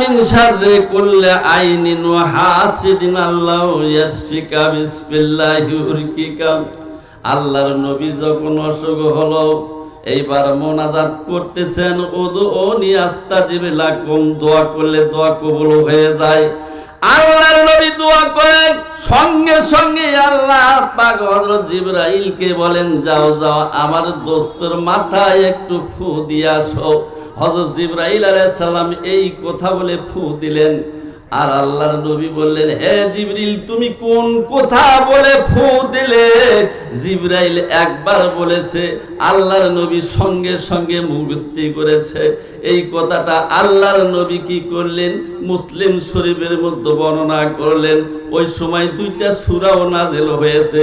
মিন শাররি কুল্লি আইনিন ওয়া হাসিদিন আল্লাহু ইয়াশফিকা বিসমিল্লাহি উরকিকা। আল্লাহর নবী যখন অসুখ হলো, এইবার মোনাজাত করতেছেন ওদু ও নিয়াস্তাজিব লাকুম, দোয়া করলে দোয়া কবুল হয়ে যায়। আল্লাহর নবী দোয়া করেন, সঙ্গে সঙ্গে আল্লাহ পাক হযরত জিবরাইলকে বলেন, যাও যাও, আমার দোস্তর মাথায় একটু ফু দিয়ে আসো। হযরত জিবরাইল আলাইহিস সালাম এই কথা বলে ফু দিলেন। আর আল্লাহর নবী বললেন, হে জিবরিল তুমি কোন কথা বলে ফু দিলে? জিবরাইল একবার বলেছে, আল্লাহর নবী সঙ্গে সঙ্গে মুখস্থি করেছে। এই কথাটা আল্লাহর নবী কি করলেন? মুসলিম শরীফের মধ্যে বর্ণনা করলেন। ওই সময় দুইটা সূরাও নাজেল হয়েছে।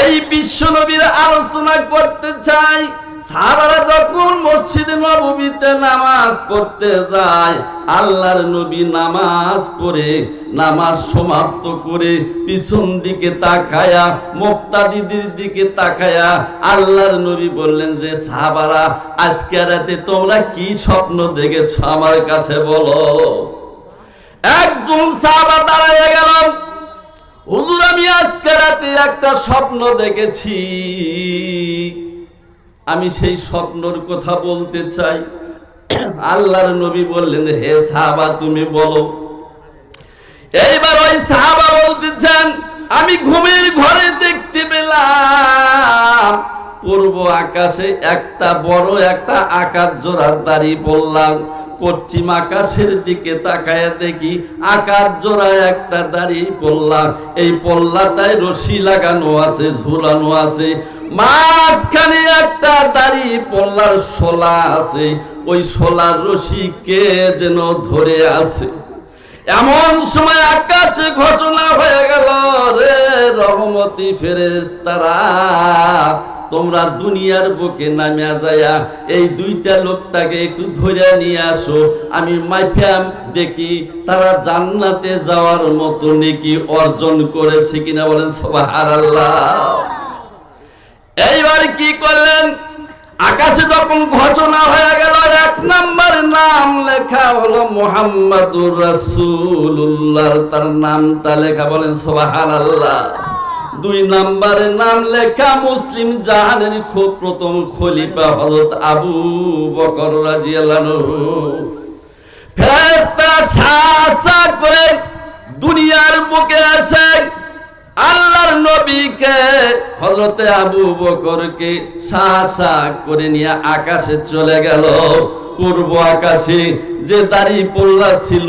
এই বিশ্ব নবীর আলোচনা করতে চাই। সাহাবারা যখন মসজিদে নববীতে নামাজ পড়তে যায়, আল্লাহর নবী নামাজ পড়ে, নামাজ সমাপ্ত করে পিছন দিকে তাকায়া, মুক্তাদিদের দিকে তাকায়া আল্লাহর নবী বললেন, রে সাহাবারা, আজকে রাতে তোমরা কি স্বপ্ন দেখেছ আমার কাছে বলো? একজন সাহাবা দাঁড়ায় গেল, হুজুর, আমি আজকে রাতে একটা স্বপ্ন দেখেছি। আমি সেই স্বপ্নর কথা বলতে চাই। আল্লাহর নবী বললেন, হে সাহাবা, তুমি বলো। এইবার ওই সাহাবা বলতেছেন, আমি ঘুমের ঘরে দেখতে পেলাম। পূর্ব আকাশে একটা বড়, একটা আকাশ জোড়ার দাড়ি পড়লাম পশ্চিম আকাশের দিকে তাকায় দেখি আকার জোড়া একটা দাড়ি পড়লাম এই পল্লাটায় রশি লাগানো আছে, ঝুলানো আছে। মাঝখানে একটা দাড়ি পল্লার শোলা আছে। ওই শোলার রশি কে যেন ধরে আছে? এমন সময় আকাশে ঘোষণা হয়ে গেল, রে রহমতি ফেরেস্তারা তোমরা দুনিয়ার বুকে নামিয়া যায়া এই দুইটা লোকটাকে একটু ধরে নিয়ে আসো। আমি মাইফাম দেখি তারা জান্নাতে যাওয়ার মতো নেকি অর্জন করেছে কিনা বলেন সবাই আল্লাহ এইবার কি করলেন? আকাশে যখন ঘোষণা হয়ে গেল, এক নাম্বার নাম লেখা হলো মোহাম্মদুর রাসূলুল্লাহ তার নামটা লেখা বলেন সুবহানাল্লাহ। দুই নাম্বারে নাম লেখা মুসলিম জাহানের খুব প্রথম খলিফা হযরত আবু বকর ফেরেশতা শাসা করে দুনিয়ার বুকে আসে আল্লাহর নবীকে হজরতে আবু বকরকে শাসা করে নিয়ে আকাশে চলে গেল। পূর্ব আকাশে যে দাড়ি পল্লা ছিল,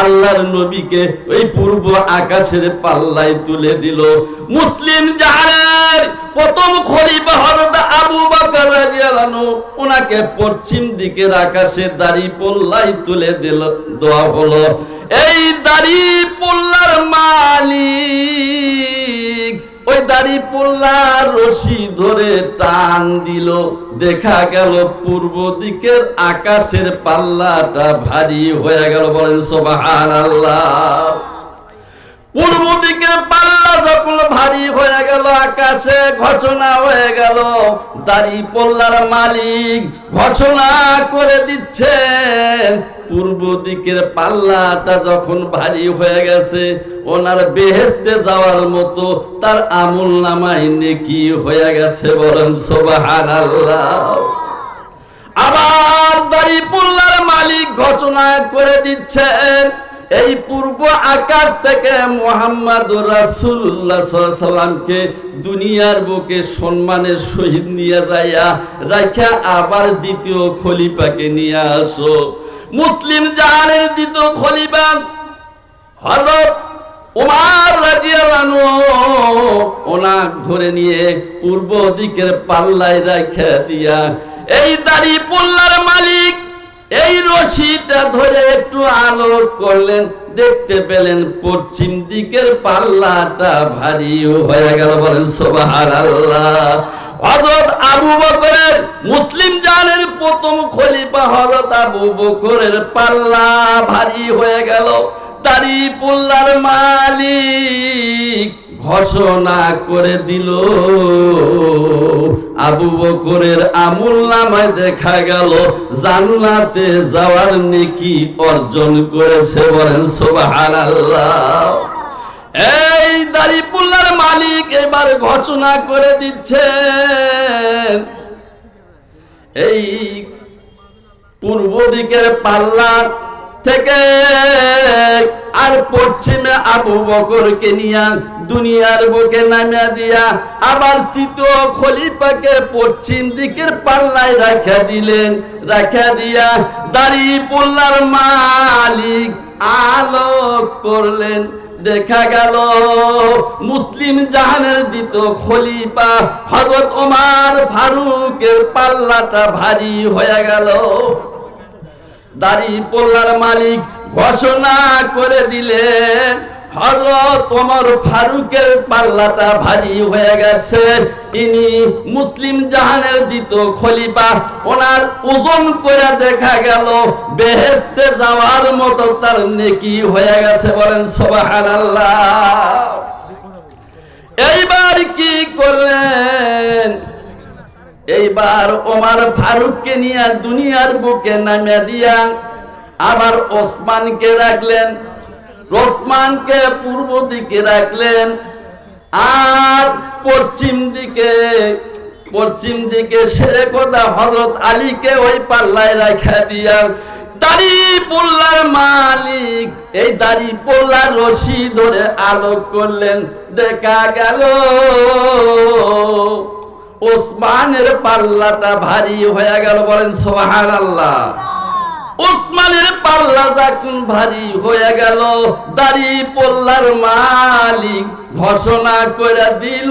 আল্লাহর নবীকে ওই পূর্ব আকাশের পাল্লায় তুলে দিল। মুসলিম জাহারের প্রথম খলিফা হজরত আবু বকর ওনাকে পশ্চিম দিকের আকাশে দাড়ি পল্লায় তুলে দিল দেওয়া হলো, এই দাড়ি পল্লার মালিক, ওই দাড়ি পল্লার রশি ধরে টান দিল, দেখা গেল পূর্ব দিকের আকাশের পাল্লাটা ভারী হয়ে গেল, বলেন সোবাহান আল্লাহ পূর্ব দিকের যখন ভারী হয়ে গেল, আকাশে ঘোষণা হয়ে গেল, দাড়ি মালিক ঘোষণা করে দিচ্ছেন। পূর্ব দিকের পাল্লাটা যখন ভারী হয়ে গেছে, ওনার বেহেস্তে যাওয়ার মতো তার আমুল নামাই নেকি হয়ে গেছে বলেন সোবাহান আবার দাড়ি পল্লার মালিক ঘোষণা করে দিচ্ছেন এই পূর্ব আকাশ থেকে মোহাম্মদ রাসুল্লাহ সাল্লামকে দুনিয়ার বুকে সম্মানের সহিত নিয়ে যাইয়া রাখা আবার দ্বিতীয় খলিফাকে নিয়ে আসো। মুসলিম জাহানের দ্বিতীয় খলিফা ওনাক ধরে নিয়ে পূর্ব দিকের পাল্লায় রেখে দিয়া, এই দাড়ি পল্লার মালিক এই রশিটা ধরে একটু আলো করলেন, দেখতে পেলেন পশ্চিম দিকের পাল্লাটা ভারী হয়ে গেল, বলেন সুবহানাল্লাহ। হযরত আবু বকরের মুসলিম জানের প্রথম খলিফা হযরত আবু বকরের পাল্লা ভারী হয়ে গেল। তারি পুল্লার মালিক ঘোষণা করে দিল। আবু বকরের আমুল নামায় দেখা গেল, জান্নাতে যাওয়ার নেকি অর্জন করেছে বলেন সুবহানাল্লাহ। এই দাড়িপুল্লার মালিক এবার ঘোষণা করে দিচ্ছেন। এই পূর্ব দিকের পাল্লা থেকে আর পশ্চিমে আবু বকরকে নিয়া দুনিয়ার বুকে নামিয়া দিয়া আবার তৃতীয় খলিফাকে পশ্চিম দিকের পাল্লায় রাখা দিলেন। রাখা দিয়া দাড়ি পোল্লার মালিক আলোক করলেন। দেখা গেল মুসলিম জাহানের দিত খলিফা হজরত ওমার ফারুকের পাল্লাটা ভারী হয়ে গেল। দাড়ি পোল্লার মালিক ঘোষণা করে দিলেন হজরত ওমর ফারুকের পাল্লাটা ভারী হয়ে গেছে। ইনি মুসলিম জাহানের দ্বিতীয় খলিফা, ওনার ওজন করে দেখা গেল বেহেস্তে যাওয়ার মতো তার নেকি হয়ে গেছে, বলেন সুবহানাল্লাহ। এইবার কি করলেন? এইবার ওমার ফারুককে নিয়ে দুনিয়ার বুকে নামিয়ে দিয়া আবার ওসমানকে রাখলেন, ওসমানকে পূর্ব দিকে রাখলেন, আর পশ্চিম দিকে পশ্চিম দিকে সেরে কথা হজরত আলীকে ওই পাল্লায় রাখা দিয়া, দাড়ি পোল্লার মালিক, এই দাড়ি পোল্লার রশি ধরে আলোক করলেন, দেখা গেল। ওসমানের পাল্লাটা ভারী হয়ে গেল, বলেন সোহান আল্লাহ ওসমানের পাল্লা যখন ভারী হয়ে গেল, দাড়ি পোল্লার মালিক ঘোষণা করে দিল,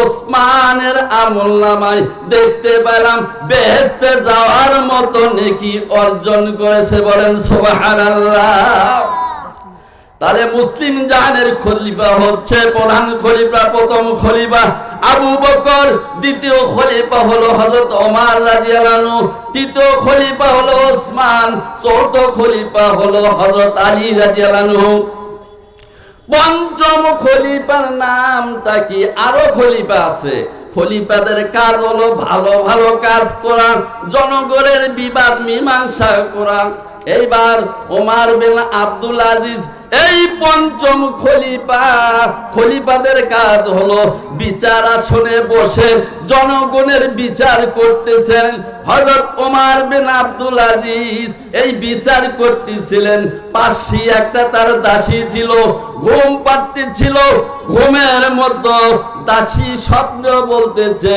ওসমানের আমল নামায় দেখতে পেলাম বেহেস্তে যাওয়ার মতো নেকি অর্জন করেছে, বলেন সোহান আল্লাহ তাহলে মুসলিম জাহানের খলিফা হচ্ছে প্রধান খলিফা, প্রথম খলিফা। আবু বকর, দ্বিতীয় খলিফা হলো হযরত ওমর রাদিয়াল্লাহু তৃতীয় খলিফা হলো ওসমান চতুর্থ খলিফা হলো হযরত আলী রাদিয়াল্লাহু পঞ্চম খলিফার নামটা কি? আরও খলিফা আছে। খলিফাদের কাজ হলো ভালো ভালো কাজ করা, জনগণের বিবাদ মীমাংসা করা। এইবার ওমার বিন আব্দুল আজিজ, এই পঞ্চম খলিফা, খলিফাদের কাজ হলো বিচার আসনে বসে জনগণের বিচার করতেছেন। হযরত ওমার বিন আব্দুল আজিজ এই বিচার করতেছিলেন। পাশে একটা তার দাসী ছিল, ঘুম পাড়তেছিল ঘুমের মধ্যে দাসী স্বপ্ন বলতেছে,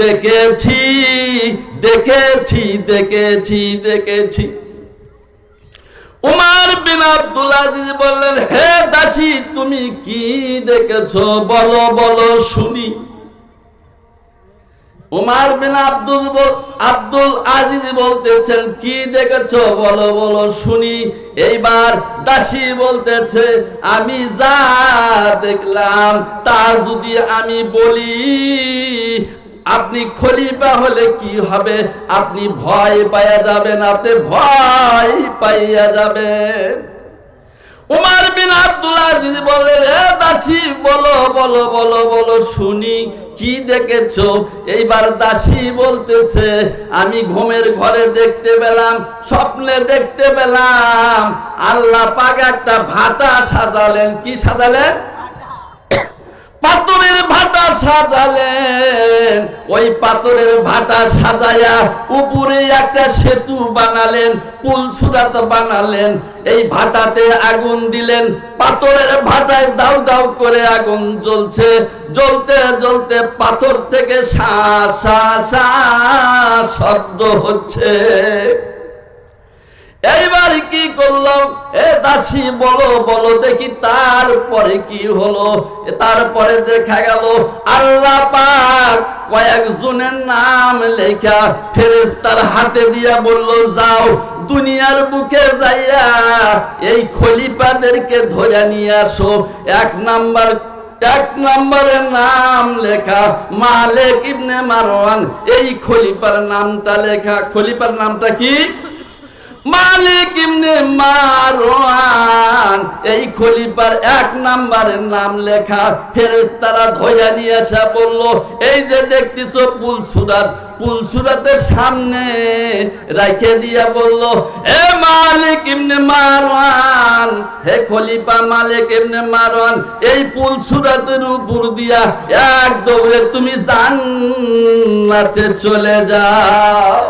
দেখেছি দেখেছি দেখেছি দেখেছি। উমার বিন আব্দুল আজিজ বললেন, হে দাসী, তুমি কি দেখেছ? বলো বলো, শুনি। উমার বিন আব্দুল আব্দুল আজিজ বলতেছেন, কি দেখেছ? বলো বলো, শুনি। এইবার দাসী বলতেছে, আমি যা দেখলাম, তা যদি আমি বলি আপনি খলিফা হলে কি হবে? আপনি ভয় পাইয়া যাবেন, আপনি ভয় পাইয়া যাবেন। উমার বিন আব্দুল আজিজ বলে, রে দাসী, বলো বলো বলো বলো, শুনি, কি দেখেছ? এইবার দাসী বলতেছে, আমি ঘুমের ঘরে দেখতে পেলাম, স্বপ্নে দেখতে পেলাম। আল্লাহ পাক একটা ভাটা সাজালেন। কি সাজালেন? পাথরের ভাটা সাজালেন। ওই পাথরের ভাটা সাজায়া উপরে একটা সেতু বানালেন, পুল সুরাত বানালেন। এই ভাটাতে আগুন দিলেন, পাথরের ভাটায় দাউ দাউ করে আগুন জ্বলছে। জ্বলতে জ্বলতে পাথর থেকে সা সা শব্দ হচ্ছে। এইবার কি করলাম? এ দাসী বলো বলো, দেখি তারপরে কি হলো? তারপরে দেখা গেল, আল্লাহ পাক কয়েকজনের নাম লেখা ফেরেস্তার হাতে দিয়া বলল, যাও দুনিয়ার বুকে যাইয়া এই খলিফাদেরকে ধরে নিয়ে আসো। এক নাম্বার, এক নম্বরের নাম লেখা মালেক ইবনে মারওয়ান, এই খলিফার নামটা লেখা। খলিফার নামটা কি? মালিক ইবনে মারওয়ান, এই খলিফার এক নাম্বারের নাম লেখা ফেরেস্তারা ধৈর্য নিয়ে এসে বলল, এই যে দেখতেছ পুলসুরাত, পুলসুরাতের সামনে রাখে দিয়া বলল, এ মালিক ইবনে মারওয়ান, হে খলিফা মালিক ইবনে মারওয়ান, এই পুলসুরাতের উপর দিয়া এক দৌড়ে তুমি জান্নাতে চলে যাও।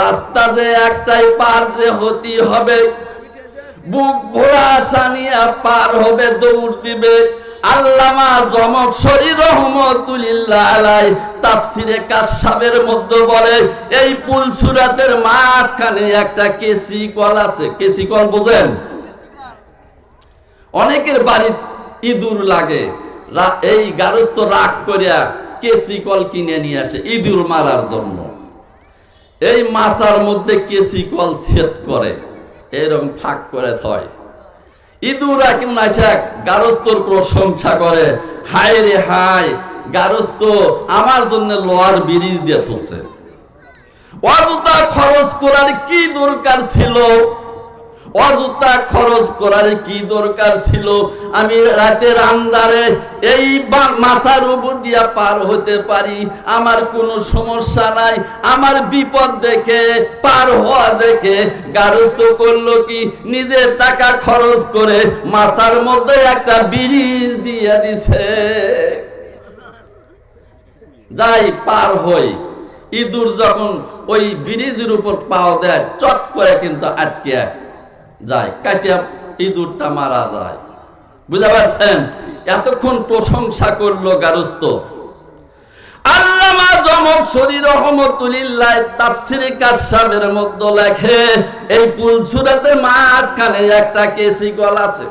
রাস্তা যে একটাই পার যে হতে হবে। বুক ভরা আশা নিয়ে পার হবে, দৌড় দিবে। আল্লামা জমক শরীর রহমতুল্লাহ আলাই তাফসিরে কাশাবের মধ্যে বলে, এই পুল সুরাতের মাঝখানে একটা কেসি কল আছে। কেসি কল বোঝেন? অনেকের বাড়ি ইঁদুর লাগে। এই গারস্থ রাগ করিয়া কেসি কল কিনে নিয়ে আসে ইঁদুর মারার জন্য। এই মাছার মধ্যে কেসি কল সেট করে? এরকম ফাঁক করে থয়। ইঁদুরা কেমন আসে গারস্তর প্রশংসা করে। হায় রে হায় গারস্ত আমার জন্য লোয়ার ব্রিজ দিয়ে থুছে। অযথা খরচ করার কি দরকার ছিল? অযথা খরচ করার কি দরকার ছিল? আমি রাতের আন্দারে এই মাথার উপর দিয়া পার হতে পারি। আমার কোনো সমস্যা নাই। আমার বিপদ দেখে, পার হওয়া দেখে গারস্থ করল কি? নিজের টাকা খরচ করে মাথার মধ্যে একটা ব্রিজ দিয়ে দিছে। যাই, পার হই। ইঁদুর যখন ওই ব্রিজের উপর পাও দেয়, চট করে কিন্তু আটকে যায় কাটিয়া ইঁদুরটা মারা যায়। বুঝতে পারছেন? এতক্ষণ প্রশংসা করল গারস্থ। জমক শরীর লেখে, এই মাঝখানে একটা কেসি কল আছে।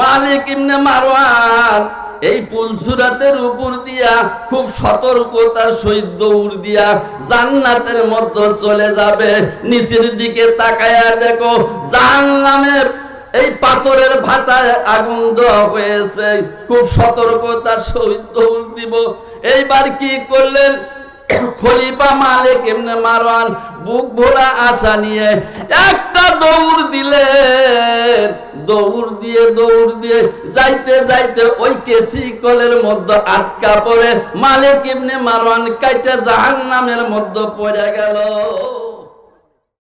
মালিক ইবনে মারওয়ান এই পুলসুরাতের উপর দিয়া, খুব সতর্কতার সহিত দৌড় দিয়া জান্নাতের মধ্যে চলে যাবে। নিচের দিকে তাকায়া দেখো, জাহান্নামের এই পাথরের ভাটায় আগুন দেওয়া হয়েছে। খুব সতর্কতার সহিত দৌড় দিব। এইবার কি করলেন? খলিফা মালিক এমনি মারওয়ান বুক ভরা আশা নিয়ে একটা দৌড় দিলেন। দৌড় দিয়ে দৌড় দিয়ে যাইতে যাইতে ওই কেসি কলের মধ্যে আটকা পড়ে। মালিক এমনি মারওয়ান কাইটা জাহান্নামের মধ্যে পড়ে গেল।